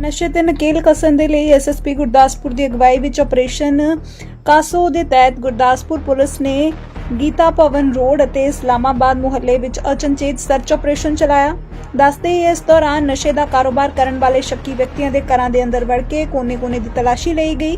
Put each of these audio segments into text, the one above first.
ਨਸ਼ੇ ਤੇ ਨਕੇਲ ਕਸਣ ਦੇ ਲਈ ਐਸਐਸਪੀ ਗੁਰਦਾਸਪੁਰ ਦੀ ਅਗਵਾਈ ਵਿੱਚ ਆਪਰੇਸ਼ਨ ਕਾਸੋ ਦੇ ਤਹਿਤ ਗੁਰਦਾਸਪੁਰ ਪੁਲਿਸ ਨੇ ਗੀਤਾ ਭਵਨ ਰੋਡ ਅਤੇ ਇਸਲਾਮਾਬਾਦ ਮੁਹੱਲੇ ਵਿੱਚ ਅਚਨਚੇਤ ਸਰਚ ਆਪਰੇਸ਼ਨ ਚਲਾਇਆ। ਦੱਸਦੇ ਹੀ ਇਸ ਦੌਰਾਨ ਨਸ਼ੇ ਦਾ ਕਾਰੋਬਾਰ ਕਰਨ ਵਾਲੇ ਸ਼ੱਕੀ ਵਿਅਕਤੀਆਂ ਦੇ ਘਰਾਂ ਦੇ ਅੰਦਰ ਵੜ ਕੇ ਕੋਨੇ-ਕੋਨੇ ਦੀ ਤਲਾਸ਼ੀ ਲਈ ਗਈ।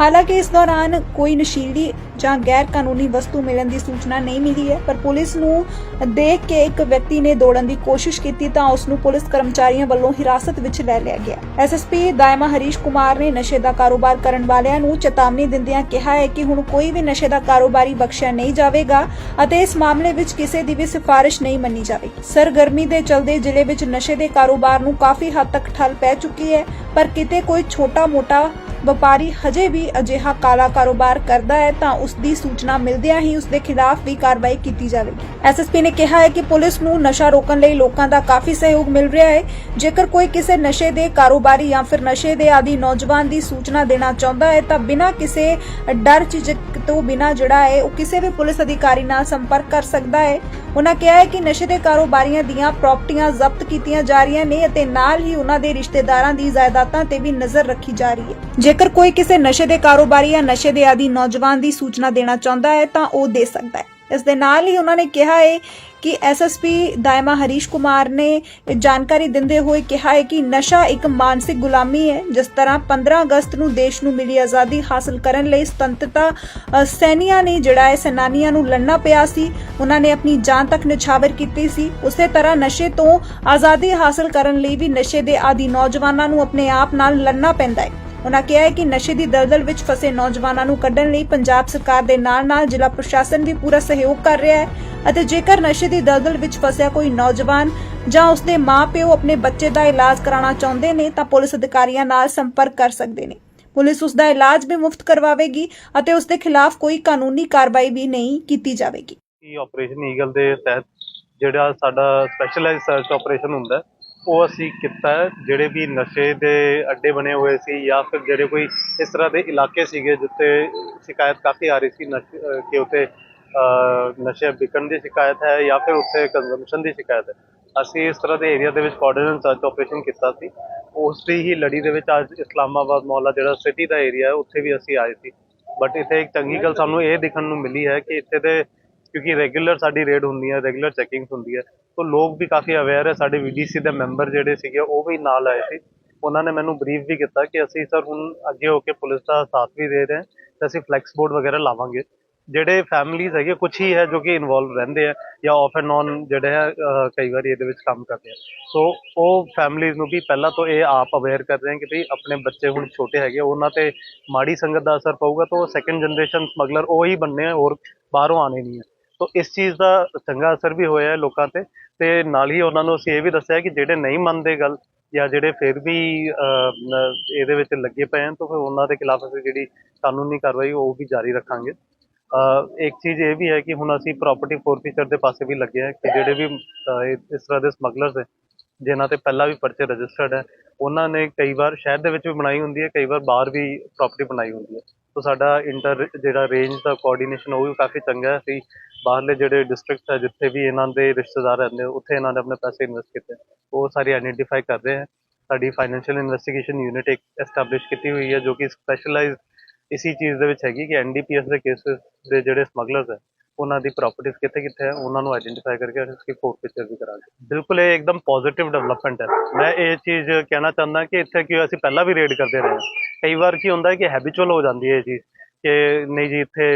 ਹਾਲਾਂਕਿ ਇਸ ਦੌਰਾਨ ਕੋਈ ਨਸ਼ੀਲੀ ਜਾਂ ਗੈਰ ਕਾਨੂੰਨੀ ਵਸਤੂ ਮਿਲਣ ਦੀ ਸੂਚਨਾ ਨਹੀਂ ਮਿਲੀ ਹੈ, ਪਰ ਪੁਲਿਸ ਨੂੰ ਦੇਖ ਕੇ ਇੱਕ ਵਿਅਕਤੀ ਨੇ ਦੌੜਨ ਦੀ ਕੋਸ਼ਿਸ਼ ਕੀਤੀ ਤਾਂ ਉਸ ਨੂੰ ਪੁਲਿਸ ਕਰਮਚਾਰੀਆਂ ਵੱਲੋਂ ਹਿਰਾਸਤ ਵਿੱਚ ਲੈ ਲਿਆ ਗਿਆ। ਐਸਐਸਪੀ ਦਾਇਮਾ ਹਰੀਸ਼ ਕੁਮਾਰ ਨੇ ਨਸ਼ੇ ਦਾ ਕਾਰੋਬਾਰ ਕਰਨ ਵਾਲਿਆਂ ਨੂੰ ਚੇਤਾਵਨੀ ਦਿੰਦਿਆਂ ਕਿਹਾ ਹੈ ਕਿ ਹੁਣ ਕੋਈ ਵੀ ਨਸ਼ੇ ਦਾ ਕਾਰੋਬਾਰੀ ਬਖਸ਼ਿਆ ਨਹੀਂ ਜਾਵੇਗਾ ਅਤੇ ਇਸ ਮਾਮਲੇ ਵਿੱਚ ਕਿਸੇ ਦੀ ਵੀ ਸਿਫਾਰਿਸ਼ ਨਹੀਂ ਮੰਨੀ ਜਾਵੇਗੀ। ਸਰਗਰਮੀ ਦੇ ਚਲਦੇ ਜ਼ਿਲ੍ਹੇ ਵਿੱਚ ਨਸ਼ੇ ਦੇ ਕਾਰੋਬਾਰ ਨੂੰ ਕਾਫੀ ਹੱਦ ਤੱਕ ਠੱਲ ਪੈ ਚੁੱਕੀ ਹੈ, ਪਰ ਕਿਤੇ ਕੋਈ ਛੋਟਾ-ਮੋਟਾ ਵਪਾਰੀ ਹਜੇ ਵੀ ਅਜਿਹਾ ਕਾਲਾ ਕਾਰੋਬਾਰ ਕਰਦਾ ਹੈ ਤਾਂ ਉਸ ਦੀ ਸੂਚਨਾ ਮਿਲਦਿਆਂ ਹੀ ਉਸ ਦੇ ਖਿਲਾਫ ਵੀ ਕਾਰਵਾਈ ਕੀਤੀ ਜਾਵੇਗੀ। ਐਸਐਸਪੀ ਨੇ ਕਿਹਾ ਹੈ ਕਿ ਪੁਲਿਸ ਨੂੰ ਨਸ਼ਾ ਰੋਕਣ ਲਈ ਲੋਕਾਂ ਦਾ ਕਾਫੀ ਸਹਿਯੋਗ ਮਿਲ ਰਿਹਾ ਹੈ। ਜੇਕਰ ਕੋਈ ਕਿਸੇ ਨਸ਼ੇ ਦੇ ਕਾਰੋਬਾਰੀ ਜਾਂ ਫਿਰ ਨਸ਼ੇ ਦੇ ਆਦੀ ਨੌਜਵਾਨ ਦੀ ਸੂਚਨਾ ਦੇਣਾ ਚਾਹੁੰਦਾ ਹੈ, ਤਾਂ ਬਿਨਾਂ ਕਿਸੇ ਡਰ ਝਿਜਕ ਤੋਂ ਬਿਨਾਂ ਜਿਹੜਾ ਹੈ, ਉਹ ਕਿਸੇ ਵੀ ਪੁਲਿਸ ਅਧਿਕਾਰੀ ਨਾਲ ਸੰਪਰਕ ਕਰ ਸਕਦਾ ਹੈ। ਉਹਨਾਂ ਕਿਹਾ ਹੈ ਕਿ ਨਸ਼ੇ ਦੇ ਕਾਰੋਬਾਰੀਆਂ ਦੀਆਂ ਪ੍ਰਾਪਰਟੀਆਂ ਜ਼ਬਤ ਕੀਤੀਆਂ ਜਾ ਰਹੀਆਂ ਨੇ ਅਤੇ ਨਾਲ ਹੀ ਉਹਨਾਂ ਦੇ ਰਿਸ਼ਤੇਦਾਰਾਂ ਦੀ ਜਾਇਦਾਦਾਂ ਤੇ ਵੀ ਨਜ਼ਰ ਰੱਖੀ ਜਾ ਰਹੀ ਹੈ। ਜੇਕਰ ਕੋਈ ਕਿਸੇ ਨਸ਼ੇ ਦੇ ਕਾਰੋਬਾਰੀ ਜਾਂ ਨਸ਼ੇ ਦੇ ਆਦੀ ਨੌਜਵਾਨ ਦੀ ਸੂਚਨਾ ਦੇਣਾ ਚਾਹੁੰਦਾ ਹੈ, ਤਾਂ ਉਹ ਦੇ ਸਕਦਾ ਹੈ। ਇਸ ਦੇ ਨਾਲ ਹੀ ਉਹਨਾਂ ਨੇ ਕਿਹਾ ਹੈ ਕਿ ਐਸਐਸਪੀ ਦਾਇਮਾ ਹਰੀਸ਼ ਕੁਮਾਰ ਨੇ ਜਾਣਕਾਰੀ ਦਿੰਦੇ ਹੋਏ ਕਿਹਾ ਹੈ ਕਿ ਨਸ਼ਾ ਇੱਕ ਮਾਨਸਿਕ ਗੁਲਾਮੀ ਹੈ ਜਿਸ ਤਰ੍ਹਾਂ 15 ਅਗਸਤ ਨੂੰ ਦੇਸ਼ ਨੂੰ ਮਿਲੀ ਆਜ਼ਾਦੀ ਹਾਸਲ ਕਰਨ ਲਈ ਸੁਤੰਤਰਤਾ ਸੈਨੀਆਂ ਨੇ ਜਿਹੜਾ ਹੈ ਸੈਨਾਨੀਆਂ ਨੂੰ ਲੜਨਾ ਪਿਆ ਸੀ, ਉਹਨਾਂ ਨੇ ਆਪਣੀ ਜਾਨ ਤੱਕ ਨਿਛਾਵਰ ਕੀਤੀ ਸੀ। ਉਸੇ ਤਰ੍ਹਾਂ ਨਸ਼ੇ ਤੋਂ ਆਜ਼ਾਦੀ ਹਾਸਲ ਕਰਨ ਲਈ ਵੀ ਨਸ਼ੇ ਦੇ ਆਦੀ ਨੌਜਵਾਨਾਂ ਨੂੰ ਆਪਣੇ ਆਪ ਨਾਲ ਲੜਨਾ ਪੈਂਦਾ ਹੈ ਉਹਨਾਂ ਕਿਹਾ ਹੈ ਕਿ ਨਸ਼ੇ ਦੀ ਦਲਦਲ ਵਿੱਚ ਫਸੇ ਨੌਜਵਾਨਾਂ ਨੂੰ ਕੱਢਣ ਲਈ ਪੰਜਾਬ ਸਰਕਾਰ ਦੇ ਨਾਲ-ਨਾਲ ਜ਼ਿਲ੍ਹਾ ਪ੍ਰਸ਼ਾਸਨ ਵੀ ਪੂਰਾ ਸਹਿਯੋਗ ਕਰ ਰਿਹਾ ਹੈ ਅਤੇ ਜੇਕਰ ਨਸ਼ੇ ਦੀ ਦਲਦਲ ਵਿੱਚ ਫਸਿਆ ਕੋਈ ਨੌਜਵਾਨ ਜਾਂ ਉਸਦੇ ਮਾਪਿਓ ਆਪਣੇ ਬੱਚੇ ਦਾ ਇਲਾਜ ਕਰਾਉਣਾ ਚਾਹੁੰਦੇ ਨੇ ਤਾਂ ਪੁਲਿਸ ਅਧਿਕਾਰੀਆਂ ਨਾਲ ਸੰਪਰਕ ਕਰ ਸਕਦੇ ਨੇ। ਪੁਲਿਸ ਉਸ ਦਾ ਇਲਾਜ ਵੀ ਮੁਫਤ ਕਰਵਾਵੇਗੀ ਅਤੇ ਉਸ ਦੇ ਖਿਲਾਫ ਕੋਈ ਕਾਨੂੰਨੀ ਕਾਰਵਾਈ ਵੀ ਨਹੀਂ ਕੀਤੀ ਜਾਵੇਗੀ। ਕਿ ਆਪਰੇਸ਼ਨ ਈਗਲ ਦੇ ਤਹਿਤ ਜਿਹੜਾ ਸਾਡਾ ਸਪੈਸ਼ਲਾਈਜ਼ਡ ਸਰਚ ਆਪਰੇਸ਼ਨ ਹੁੰਦਾ ਹੈ, ਉਹ ਅਸੀਂ ਕੀਤਾ, ਜਿਹੜੇ ਵੀ ਨਸ਼ੇ ਦੇ ਅੱਡੇ ਬਣੇ ਹੋਏ ਸੀ ਜਾਂ ਫਿਰ ਜਿਹੜੇ ਕੋਈ ਇਸ ਤਰ੍ਹਾਂ ਦੇ ਇਲਾਕੇ ਸੀਗੇ ਜਿੱਥੇ ਸ਼ਿਕਾਇਤ ਕਾਫੀ ਆ ਰਹੀ ਸੀ ਨਸ਼ੇ ਕਿ ਉੱਥੇ ਨਸ਼ੇ ਵਿਕਣ ਦੀ ਸ਼ਿਕਾਇਤ ਹੈ ਜਾਂ ਫਿਰ ਉੱਥੇ ਕੰਜ਼ੰਪਸ਼ਨ ਦੀ ਸ਼ਿਕਾਇਤ ਹੈ। ਅਸੀਂ ਇਸ ਤਰ੍ਹਾਂ ਦੇ ਏਰੀਆ ਦੇ ਵਿੱਚ ਕੋਆਰਡੀਨੇਟ ਸਰਚ ਆਪਰੇਸ਼ਨ ਕੀਤਾ ਸੀ। ਉਸ ਦੀ ਹੀ ਲੜੀ ਦੇ ਵਿੱਚ ਅੱਜ ਇਸਲਾਮਾਬਾਦ ਮੁਹੱਲਾ ਜਿਹੜਾ ਸਿਟੀ ਦਾ ਏਰੀਆ ਹੈ, ਉੱਥੇ ਵੀ ਅਸੀਂ ਆਏ ਸੀ। ਬਟ ਇੱਥੇ ਇੱਕ ਚੰਗੀ ਗੱਲ ਸਾਨੂੰ ਇਹ ਦੇਖਣ ਨੂੰ ਮਿਲੀ ਹੈ ਕਿ ਇੱਥੇ ਦੇ ਕਿਉਂਕਿ ਰੈਗੂਲਰ ਸਾਡੀ ਰੇਡ ਹੁੰਦੀ ਹੈ ਰੈਗੂਲਰ ਚੈਕਿੰਗਸ ਹੁੰਦੀ ਹੈ। ਤਾਂ ਲੋਕ ਵੀ ਕਾਫੀ ਅਵੇਅਰ ਹੈ, ਸਾਡੇ ਵੀਡੀਸੀ ਦੇ ਮੈਂਬਰ ਜਿਹੜੇ ਸੀਗੇ, ਉਹ ਵੀ ਨਾਲ ਆਏ ਸੀ। ਉਹਨਾਂ ਨੇ ਮੈਨੂੰ ਬਰੀਫ ਵੀ ਕੀਤਾ ਕਿ ਅਸੀਂ ਸਰ ਹੁਣ ਅੱਗੇ ਹੋ ਕੇ ਪੁਲਿਸ ਦਾ ਸਾਥ ਵੀ ਦੇ ਰਹੇ ਹਾਂ ਤੇ ਅਸੀਂ ਫਲੈਕਸ ਬੋਰਡ ਵਗੈਰਾ ਲਾਵਾਂਗੇ। ਜਿਹੜੇ ਫੈਮਲੀਜ਼ ਹੈਗੇ ਕੁਝ ਹੀ ਹੈ ਜੋ ਕਿ ਇਨਵੋਲਵ ਰਹਿੰਦੇ ਆ ਜਾਂ ਆਫ ਐਂਡ ਔਨ ਜਿਹੜੇ ਹੈ ਕਈ ਵਾਰੀ ਇਹਦੇ ਵਿੱਚ ਕੰਮ ਕਰਦੇ ਆ। ਸੋ ਉਹ ਫੈਮਲੀਜ਼ ਨੂੰ ਵੀ ਪਹਿਲਾਂ ਤੋਂ ਇਹ ਆਪ ਅਵੇਅਰ ਕਰ ਰਹੇ ਆ ਕਿ ਭਈ ਆਪਣੇ ਬੱਚੇ ਹੁਣ ਛੋਟੇ ਹੈਗੇ ਉਹਨਾਂ ਤੇ ਮਾੜੀ ਸੰਗਤ ਦਾ ਅਸਰ ਪਊਗਾ ਤਾਂ ਉਹ ਸੈਕੰਡ ਜਨਰੇਸ਼ਨ ਸਮਗਲਰ ਉਹ ਹੀ ਬਣਨੇ ਹੋਰ ਬਾਹਰੋਂ ਆਣੇ ਨਹੀਂ ਹੈ ਤੋ ਇਸ ਚੀਜ਼ ਦਾ ਚੰਗਾ ਅਸਰ ਵੀ ਹੋਇਆ ਹੈ ਲੋਕਾਂ ਤੇ ਤੇ ਨਾਲ ਹੀ ਉਹਨਾਂ ਨੂੰ ਅਸੀਂ ਇਹ ਵੀ ਦੱਸਿਆ ਕਿ ਜਿਹੜੇ ਨਹੀਂ ਮੰਨਦੇ ਗੱਲ ਜਾਂ ਜਿਹੜੇ ਫਿਰ ਵੀ ਇਹਦੇ ਵਿੱਚ ਲੱਗੇ ਪਏ ਹਨ ਤਾਂ ਫਿਰ ਉਹਨਾਂ ਦੇ ਖਿਲਾਫ ਅਸੀਂ ਜਿਹੜੀ ਕਾਨੂੰਨੀ ਕਾਰਵਾਈ ਉਹ ਵੀ ਜਾਰੀ ਰੱਖਾਂਗੇ। ਅਹ, ਇੱਕ ਚੀਜ਼ ਇਹ ਵੀ ਹੈ ਕਿ ਹੁਣ ਅਸੀਂ ਪ੍ਰਾਪਰਟੀ ਫੋਰਫੀਚਰ ਦੇ ਪਾਸੇ ਵੀ ਲੱਗੇ ਹਾਂ ਕਿ ਜਿਹੜੇ ਵੀ ਇਸ ਤਰ੍ਹਾਂ ਦੇ ਸਮਗਲਰਸ ਹੈ ਜਿਨ੍ਹਾਂ ਤੇ ਪਹਿਲਾਂ ਵੀ ਪਰਚੇ ਰਜਿਸਟਰਡ ਹੈ ਉਹਨਾਂ ਨੇ ਕਈ ਵਾਰ ਸ਼ਹਿਰ ਦੇ ਵਿੱਚ ਵੀ ਬਣਾਈ ਹੁੰਦੀ ਹੈ ਕਈ ਵਾਰ ਬਾਹਰ ਵੀ ਪ੍ਰਾਪਰਟੀ ਬਣਾਈ ਹੁੰਦੀ ਹੈ। ਸੋ ਸਾਡਾ ਇੰਟਰ ਜਿਹੜਾ ਰੇਂਜ ਦਾ ਕੋਆਰਡੀਨੇਸ਼ਨ ਉਹ ਵੀ ਕਾਫੀ ਚੰਗਾ ਹੈ। ਅਸੀਂ ਬਾਹਰਲੇ ਜਿਹੜੇ ਡਿਸਟ੍ਰਿਕਟਸ ਹੈ, ਜਿੱਥੇ ਵੀ ਇਹਨਾਂ ਦੇ ਰਿਸ਼ਤੇਦਾਰ ਰਹਿੰਦੇ ਉੱਥੇ ਇਹਨਾਂ ਨੇ ਆਪਣੇ ਪੈਸੇ ਇਨਵੈਸਟ ਕੀਤੇ। ਉਹ ਸਾਰੀ ਆਈਡੈਂਟੀਫਾਈ ਕਰ ਰਹੇ ਹੈ। ਸਾਡੀ ਫਾਈਨੈਂਸ਼ੀਅਲ ਇਨਵੈਸਟੀਗੇਸ਼ਨ ਯੂਨਿਟ ਇੱਕ ਐਸਟੈਬਲਿਸ਼ ਕੀਤੀ ਹੋਈ ਹੈ, ਜੋ ਕਿ ਸਪੈਸ਼ਲਾਈਜ਼ਡ ਇਸੀ ਚੀਜ਼ ਦੇ ਵਿੱਚ ਹੈਗੀ ਕਿ ਐਨਡੀਪੀਐਸ ਦੇ ਕੇਸਿਸ ਦੇ ਜਿਹੜੇ ਸਮਗਲਰਸ ਹੈ ਉਹਨਾਂ ਦੀ ਪ੍ਰਾਪਰਟੀਆਂ ਕਿੱਥੇ ਕਿੱਥੇ ਹੈ, ਉਹਨਾਂ ਨੂੰ ਆਈਡੈਂਟੀਫਾਈ ਕਰਕੇ ਅਸੀਂ ਕੋਰਟ ਫੋਰਫੀਚਰ ਵੀ ਕਰਾਂਗੇ। ਬਿਲਕੁਲ ਇਹ ਇੱਕਦਮ ਪੋਜ਼ਿਟਿਵ ਡਿਵੈਲਪਮੈਂਟ ਹੈ। ਮੈਂ ਇਹ ਚੀਜ਼ ਕਹਿਣਾ ਚਾਹੁੰਦਾ ਕਿ ਇੱਥੇ ਕਿ ਅਸੀਂ ਪਹਿਲਾਂ ਵੀ ਰੇਡ ਕਰਦੇ ਰਹੇ ਹਾਂ। ਕਈ ਵਾਰ ਕੀ ਹੁੰਦਾ ਹੈ ਕਿ ਹੈਬਿਚੁਅਲ ਹੋ ਜਾਂਦੀ ਹੈ ਇਹ ਚੀਜ਼ ਕਿ ਨਹੀਂ ਜੀ, ਇੱਥੇ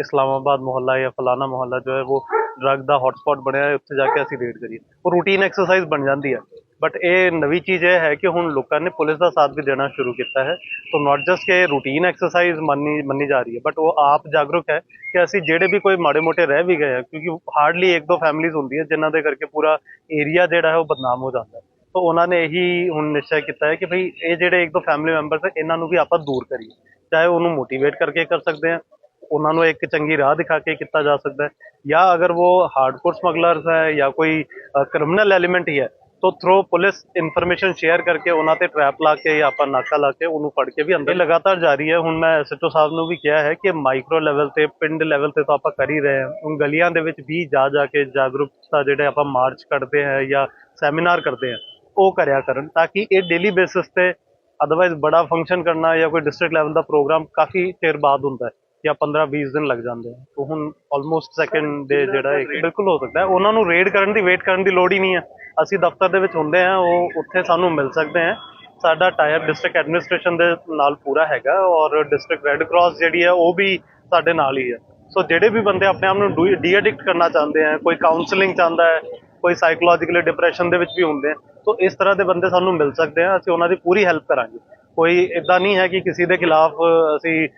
ਇਸਲਾਮਾਬਾਦ ਮੁਹੱਲਾ ਜਾਂ ਫਲਾਣਾ ਮੁਹੱਲਾ ਜੋ ਹੈ, ਉਹ ਡਰੱਗ ਦਾ ਹੌਟਸਪੌਟ ਬਣਿਆ ਹੈ ਉੱਥੇ ਜਾ ਕੇ ਅਸੀਂ ਰੇਡ ਕਰੀਏ। ਉਹ ਰੂਟੀਨ ਐਕਸਰਸਾਈਜ਼ ਬਣ ਜਾਂਦੀ ਹੈ। ਬਟ ਇਹ ਨਵੀਂ ਚੀਜ਼ ਇਹ ਹੈ ਕਿ ਹੁਣ ਲੋਕਾਂ ਨੇ ਪੁਲਿਸ ਦਾ ਸਾਥ ਵੀ ਦੇਣਾ ਸ਼ੁਰੂ ਕੀਤਾ ਹੈ। ਸੋ ਨਾਟ ਜਸਟ ਕਿ ਰੂਟੀਨ ਐਕਸਰਸਾਈਜ਼ ਮੰਨੀ ਮੰਨੀ ਜਾ ਰਹੀ ਹੈ ਬਟ ਉਹ ਆਪ ਜਾਗਰੂਕ ਹੈ ਕਿ ਅਸੀਂ ਜਿਹੜੇ ਵੀ ਕੋਈ ਮਾੜੇ ਮੋਟੇ ਰਹਿ ਵੀ ਗਏ ਆ, ਕਿਉਂਕਿ ਹਾਰਡਲੀ ਇੱਕ ਦੋ ਫੈਮਿਲੀਜ਼ ਹੁੰਦੀਆਂ ਜਿਨ੍ਹਾਂ ਦੇ ਕਰਕੇ ਪੂਰਾ ਏਰੀਆ ਜਿਹੜਾ ਹੈ ਉਹ ਬਦਨਾਮ ਹੋ ਜਾਂਦਾ ਹੈ। ਤਾਂ ਉਹਨਾਂ ਨੇ ਇਹੀ ਹੁਣ ਨਿਸ਼ਚੈ ਕੀਤਾ ਹੈ ਕਿ ਭਈ ਇਹ ਜਿਹੜੇ ਇੱਕ ਦੋ ਫੈਮਿਲੀ ਮੈਂਬਰਸ ਹੈ, ਇਹਨਾਂ ਨੂੰ ਵੀ ਆਪਾਂ ਦੂਰ ਕਰੀਏ। ਚਾਹੇ ਉਹਨੂੰ ਮੋਟੀਵੇਟ ਕਰਕੇ ਕਰ ਸਕਦੇ ਆ ਉਹਨਾਂ ਨੂੰ ਇੱਕ ਚੰਗੀ ਰਾਹ ਦਿਖਾ ਕੇ ਕੀਤਾ ਜਾ ਸਕਦਾ ਹੈ। ਜਾਂ ਅਗਰ ਉਹ ਹਾਰਡਕੋਰ ਸਮਗਲਰਸ ਹੈ ਜਾਂ ਕੋਈ ਕ੍ਰਿਮੀਨਲ ਐਲੀਮੈਂਟ ਹੀ ਹੈ ਤੋਂ ਥਰੋ ਪੁਲਿਸ ਇਨਫੋਰਮੇਸ਼ਨ ਸ਼ੇਅਰ ਕਰਕੇ ਉਹਨਾਂ ਤੇ ਟ੍ਰੈਪ ਲਾ ਕੇ ਜਾਂ ਆਪਾਂ ਨਾਕਾ ਲਾ ਕੇ ਉਹਨੂੰ ਫੜ ਕੇ ਵੀ ਅੰਦਰ ਲਗਾਤਾਰ ਜਾਰੀ ਹੈ। ਹੁਣ ਮੈਂ ਐਸਐਚਓ ਸਾਹਿਬ ਨੂੰ ਵੀ ਕਿਹਾ ਹੈ ਕਿ ਮਾਈਕਰੋ ਲੈਵਲ ਤੇ, ਪਿੰਡ ਲੈਵਲ ਤੇ ਤਾਂ ਆਪਾਂ ਕਰ ਹੀ ਰਹੇ ਹਾਂ। ਹੁਣ ਗਲੀਆਂ ਦੇ ਵਿੱਚ ਵੀ ਜਾ ਜਾ ਕੇ ਜਾਗਰੂਕਤਾ ਜਿਹੜੇ ਆਪਾਂ ਮਾਰਚ ਕੱਢਦੇ ਹਾਂ ਜਾਂ ਸੈਮੀਨਾਰ ਕਰਦੇ ਹਾਂ, ਉਹ ਕਰਿਆ ਕਰਨ ਤਾਂ ਕਿ ਇਹ ਡੇਲੀ ਬੇਸਿਸ ਤੇ ਅਦਰਵਾਇਜ਼ ਬੜਾ ਫੰਕਸ਼ਨ ਕਰਨਾ ਜਾਂ ਕੋਈ ਡਿਸਟ੍ਰਿਕਟ ਲੈਵਲ ਦਾ ਪ੍ਰੋਗਰਾਮ ਕਾਫੀ ਚਿਰ ਬਾਅਦ ਹੁੰਦਾ ਹੈ। ਜਾਂ 15 20 ਦਿਨ ਲੱਗ ਜਾਂਦੇ ਆ। ਤਾਂ ਹੁਣ ਆਲਮੋਸਟ ਸੈਕਿੰਡ ਡੇ ਜਿਹੜਾ ਹੈ ਬਿਲਕੁਲ ਹੋ ਸਕਦਾ ਉਹਨਾਂ ਨੂੰ ਰੇਡ ਕਰਨ ਦੀ ਵੇਟ ਕਰਨ ਦੀ ਲੋੜ ਹੀ ਨਹੀਂ ਹੈ ਅਸੀਂ ਦਫ਼ਤਰ ਦੇ ਵਿੱਚ ਹੁੰਦੇ ਆ, ਉਹ ਉੱਥੇ ਸਾਨੂੰ ਮਿਲ ਸਕਦੇ ਆ। ਸਾਡਾ ਟਾਇਰ ਡਿਸਟ੍ਰਿਕਟ ਐਡਮਿਨਿਸਟ੍ਰੇਸ਼ਨ ਦੇ ਨਾਲ ਪੂਰਾ ਹੈਗਾ ਔਰ ਡਿਸਟ੍ਰਿਕਟ ਰੈੱਡ ਕਰਾਸ ਜਿਹੜੀ ਹੈ ਉਹ ਵੀ ਸਾਡੇ ਨਾਲ ਹੀ ਹੈ ਸੋ ਜਿਹੜੇ ਵੀ ਬੰਦੇ ਆਪਣੇ ਆਪ ਨੂੰ ਡੀ ਐਡਿਕਟ ਕਰਨਾ ਚਾਹੁੰਦੇ ਆ, ਕੋਈ ਕਾਉਂਸਲਿੰਗ ਚਾਹੁੰਦਾ ਹੈ, ਕੋਈ ਸਾਈਕੋਲੋਜੀਕਲੀ ਡਿਪਰੈਸ਼ਨ ਦੇ ਵਿੱਚ ਵੀ ਹੁੰਦੇ ਆ ਸੋ ਇਸ ਤਰ੍ਹਾਂ ਦੇ ਬੰਦੇ ਸਾਨੂੰ ਮਿਲ ਸਕਦੇ ਆ, ਅਸੀਂ ਉਹਨਾਂ ਦੀ ਪੂਰੀ ਹੈਲਪ ਕਰਾਂਗੇ। ਕੋਈ ਇਦਾਂ ਨਹੀਂ ਹੈ ਕਿ ਕਿਸੇ ਦੇ ਖਿਲਾਫ ਅਸੀਂ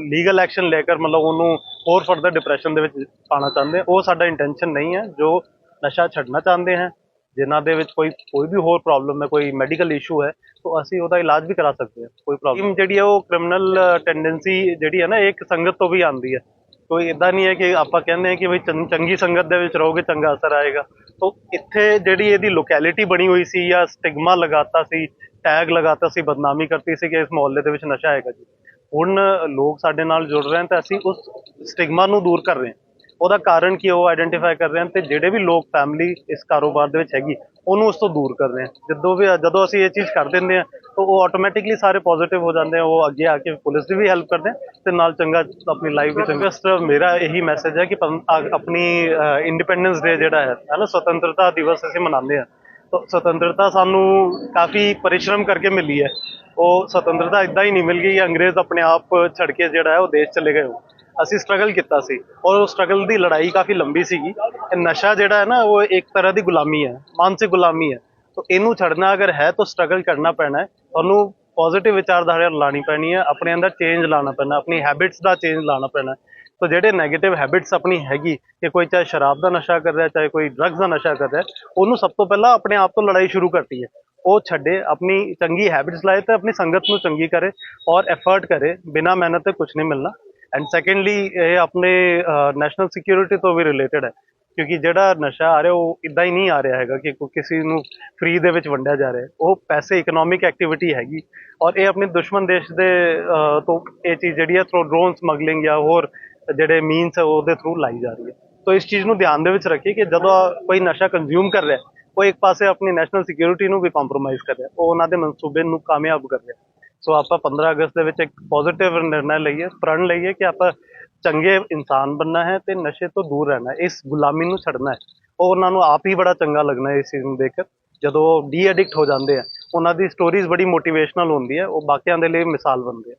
ਲੀਗਲ ਐਕਸ਼ਨ ਲੈ ਕੇ ਮਤਲਬ ਉਹਨੂੰ ਹੋਰ ਫਰਦਰ ਡਿਪਰੈਸ਼ਨ ਦੇ ਵਿੱਚ ਪਾਣਾ ਚਾਹੁੰਦੇ ਹਾਂ। ਉਹ ਸਾਡਾ ਇੰਟੈਂਸ਼ਨ ਨਹੀਂ ਹੈ, ਜੋ ਨਸ਼ਾ ਛੱਡਣਾ ਚਾਹੁੰਦੇ ਹਨ ਜਿਨ੍ਹਾਂ ਦੇ ਵਿੱਚ ਕੋਈ ਕੋਈ ਵੀ ਹੋਰ ਪ੍ਰੋਬਲਮ ਹੈ, ਕੋਈ ਮੈਡੀਕਲ ਇਸ਼ੂ ਹੈ ਤਾਂ ਅਸੀਂ ਉਹਦਾ ਇਲਾਜ ਵੀ ਕਰਾ ਸਕਦੇ ਹਾਂ, ਕੋਈ ਪ੍ਰੋਬਲਮ ਜਿਹੜੀ ਹੈ ਉਹ ਕ੍ਰਿਮੀਨਲ ਟੈਂਡੈਂਸੀ ਜਿਹੜੀ ਹੈ ਨਾ ਇੱਕ ਸੰਗਤ ਤੋਂ ਵੀ ਆਉਂਦੀ ਹੈ। ਕੋਈ ਇਦਾਂ ਨਹੀਂ ਹੈ ਕਿ ਆਪਾਂ ਕਹਿੰਦੇ ਹਾਂ ਕਿ ਵੀ ਚੰ- ਚੰਗੀ ਸੰਗਤ ਦੇ ਵਿੱਚ ਰਹੋਗੇ, ਚੰਗਾ ਅਸਰ ਆਏਗਾ। ਤਾਂ ਇੱਥੇ ਜਿਹੜੀ ਇਹਦੀ ਲੋਕੈਲਿਟੀ ਬਣੀ ਹੋਈ ਸੀ ਜਾਂ ਸਟਿਗਮਾ ਲਗਾਤਾ ਸੀ ਟੈਗ ਲਗਾਤਾ ਸੀ, ਬਦਨਾਮੀ ਕਰਤੀ ਸੀ ਕਿ ਇਸ ਮੁਹੱਲੇ ਦੇ ਵਿੱਚ ਨਸ਼ਾ ਹੈਗਾ ਜੀ। ਹੁਣ ਲੋਕ ਸਾਡੇ ਨਾਲ ਜੁੜ ਰਹੇ ਹਨ ਤਾਂ ਅਸੀਂ ਉਸ ਸਟਿਗਮਾ ਨੂੰ ਦੂਰ ਕਰ ਰਹੇ ਹਾਂ। ਉਹਦਾ ਕਾਰਨ ਕੀ ਉਹ ਆਇਡੈਂਟੀਫਾਈ ਕਰ ਰਹੇ ਹਨ ਤੇ ਜਿਹੜੇ ਵੀ ਲੋਕ ਫੈਮਿਲੀ ਇਸ ਕਾਰੋਬਾਰ ਦੇ ਵਿੱਚ ਹੈਗੀ ਉਹਨੂੰ ਉਸ ਤੋਂ ਦੂਰ ਕਰਦੇ ਰਹੇ ਹਾਂ। ਜਦੋਂ ਵੀ ਜਦੋਂ ਅਸੀਂ ਇਹ ਚੀਜ਼ ਕਰ ਦਿੰਦੇ ਹਾਂ, ਤਾਂ ਉਹ ਆਟੋਮੈਟਿਕਲੀ ਸਾਰੇ ਪੋਜ਼ਿਟਿਵ ਹੋ ਜਾਂਦੇ ਆ। ਉਹ ਅੱਗੇ ਆ ਕੇ ਪੁਲਿਸ ਦੀ ਵੀ ਹੈਲਪ ਕਰਦੇ ਆ ਤੇ ਨਾਲ ਚੰਗਾ ਆਪਣੀ ਲਾਈਫ ਵੀ ਚੰਗਾ ਇਸ ਮੇਰਾ ਇਹੀ ਮੈਸੇਜ ਹੈ ਕਿ ਪੰ- ਆਪਣੀ ਇੰਡੀਪੈਂਡੈਂਸ ਡੇ ਜਿਹੜਾ ਹੈ ਹੈ ਨਾ ਸੁਤੰਤਰਤਾ ਦਿਵਸ ਅਸੀਂ ਮਨਾਉਂਦੇ ਹਾਂ। ਤਾਂ ਸੁਤੰਤਰਤਾ ਸਾਨੂੰ ਕਾਫੀ ਪਰਿਸ਼ਰਮ ਕਰਕੇ ਮਿਲੀ ਹੈ। ਉਹ ਸੁਤੰਤਰਤਾ ਇਦਾਂ ਹੀ ਨਹੀਂ ਮਿਲ ਗਈ, ਅੰਗਰੇਜ਼ ਆਪਣੇ ਆਪ ਛੱਡ ਕੇ ਜਿਹੜਾ ਹੈ ਉਹ ਦੇਸ਼ ਚਲੇ ਗਏ ਉਹ। ਅਸੀਂ ਸਟਰਗਲ ਕੀਤਾ ਸੀ। ਔਰ ਉਹ ਸਟਰਗਲ ਦੀ ਲੜਾਈ ਕਾਫੀ ਲੰਬੀ ਸੀਗੀ। ਇਹ ਨਸ਼ਾ ਜਿਹੜਾ ਹੈ ਨਾ, ਉਹ ਇੱਕ ਤਰ੍ਹਾਂ ਦੀ ਗੁਲਾਮੀ ਹੈ। ਮਾਨਸਿਕ ਗੁਲਾਮੀ ਹੈ। ਤਾਂ ਇਹਨੂੰ ਛੱਡਣਾ ਅਗਰ ਹੈ, ਤਾਂ ਸਟਰਗਲ ਕਰਨਾ ਪੈਣਾ ਹੈ। ਤੁਹਾਨੂੰ ਪੋਜ਼ਿਟਿਵ ਵਿਚਾਰਧਾਰਾ ਲਾਣੀ ਪੈਣੀ ਹੈ। ਆਪਣੇ ਅੰਦਰ ਚੇਂਜ ਲਾਣਾ ਪੈਣਾ ਆਪਣੀ ਹੈਬਿਟਸ ਦਾ ਚੇਂਜ ਲਾਣਾ ਪੈਣਾ ਹੈ। ਜਿਹੜੇ 네ਗੇਟਿਵ ਹੈਬਿਟਸ ਆਪਣੀ ਹੈਗੀ, ਕਿ ਕੋਈ ਚਾਹੇ ਸ਼ਰਾਬ ਦਾ ਨਸ਼ਾ ਕਰ ਰਿਹਾ, ਚਾਹੇ ਕੋਈ ਡਰੱਗਸ ਦਾ ਨਸ਼ਾ ਕਰ ਰਿਹਾ, ਉਹਨੂੰ ਸਭ ਤੋਂ ਪਹਿਲਾਂ ਆਪਣੇ ਆਪ ਤੋਂ ਲੜਾਈ ਸ਼ੁਰੂ ਕਰਤੀ ਹੈ। ਉਹ ਛੱਡੇ, ਆਪਣੀ ਚੰਗੀ ਹੈਬਿਟਸ ਲਾਏ ਤੇ ਆਪਣੀ ਸੰਗਤ ਨੂੰ ਚੰਗੀ ਕਰੇ ਔਰ ਐਫਰਟ ਕਰੇ। ਬਿਨਾ ਮਿਹਨਤ ਤੇ ਕੁਝ ਨਹੀਂ ਮਿਲਣਾ। ਐਂਡ ਸੈਕੰਡਲੀ ਇਹ ਆਪਣੇ ਨੈਸ਼ਨਲ ਸਿਕਿਉਰਿਟੀ ਤੋਂ ਵੀ ਰਿਲੇਟਡ ਹੈ, ਕਿਉਂਕਿ ਜਿਹੜਾ ਨਸ਼ਾ ਆ ਰਿਹਾ, ਉਹ ਇਦਾਂ ਹੀ ਨਹੀਂ ਆ ਰਿਹਾ ਹੈਗਾ ਕਿ ਕਿਸੇ ਨੂੰ ਫ੍ਰੀ ਦੇ ਵਿੱਚ ਵੰਡਿਆ ਜਾ ਰਿਹਾ ਉਹ ਪੈਸੇ ਇਕਨੋਮਿਕ ਐਕਟੀਵਿਟੀ ਹੈਗੀ। ਔਰ ਇਹ ਆਪਣੇ ਦੁਸ਼ਮਣ ਦੇਸ਼ ਦੇ ਤੋਂ ਇਹ ਚੀਜ਼ ਜਿਹੜੀ ਹੈ ਥਰੂ ਡਰੋਨ ਸਮਗਲਿੰਗ ਜਾਂ ਹੋਰ ਜਿਹੜੇ ਮੀਨਸ ਹੈ, ਉਹਦੇ ਥਰੂ ਲਾਈ ਜਾ ਰਹੀ ਹੈ। ਸੋ ਇਸ ਚੀਜ਼ ਨੂੰ ਧਿਆਨ ਦੇ ਵਿੱਚ ਰੱਖੀਏ ਕਿ ਜਦੋਂ ਕੋਈ ਨਸ਼ਾ ਕੰਜ਼ਿਊਮ ਕਰ ਰਿਹਾ ਉਹ ਇੱਕ ਪਾਸੇ ਆਪਣੀ ਨੈਸ਼ਨਲ ਸਿਕਿਉਰਿਟੀ ਨੂੰ ਵੀ ਕੰਪਰੋਮਾਈਜ਼ ਕਰ ਰਿਹਾ ਉਹ ਉਹਨਾਂ ਦੇ ਮਨਸੂਬੇ ਨੂੰ ਕਾਮਯਾਬ ਕਰ ਰਿਹਾ ਸੋ ਆਪਾਂ 15 ਅਗਸਤ ਦੇ ਵਿੱਚ ਇੱਕ ਪੋਜ਼ਿਟਿਵ ਨਿਰਣਾ ਲਈਏ, ਪ੍ਰਣ ਲਈਏ ਕਿ ਆਪਾਂ ਚੰਗੇ ਇਨਸਾਨ ਬਣਨਾ ਹੈ ਤੇ ਨਸ਼ੇ ਤੋਂ ਦੂਰ ਰਹਿਣਾ ਇਸ ਗੁਲਾਮੀ ਨੂੰ ਛੱਡਣਾ ਹੈ। ਉਹ ਉਹਨਾਂ ਨੂੰ ਆਪ ਹੀ ਬੜਾ ਚੰਗਾ ਲੱਗਣਾ ਇਸ ਚੀਜ਼ ਨੂੰ ਦੇਖ ਕੇ। ਜਦੋਂ ਉਹ ਡੀ ਐਡਿਕਟ ਹੋ ਜਾਂਦੇ ਆ, ਉਹਨਾਂ ਦੀ ਸਟੋਰੀਜ਼ ਬੜੀ ਮੋਟੀਵੇਸ਼ਨਲ ਹੁੰਦੀ ਹੈ, ਉਹ ਬਾਕੀਆਂ ਦੇ ਲਈ ਮਿਸਾਲ ਬਣਦੇ ਆ।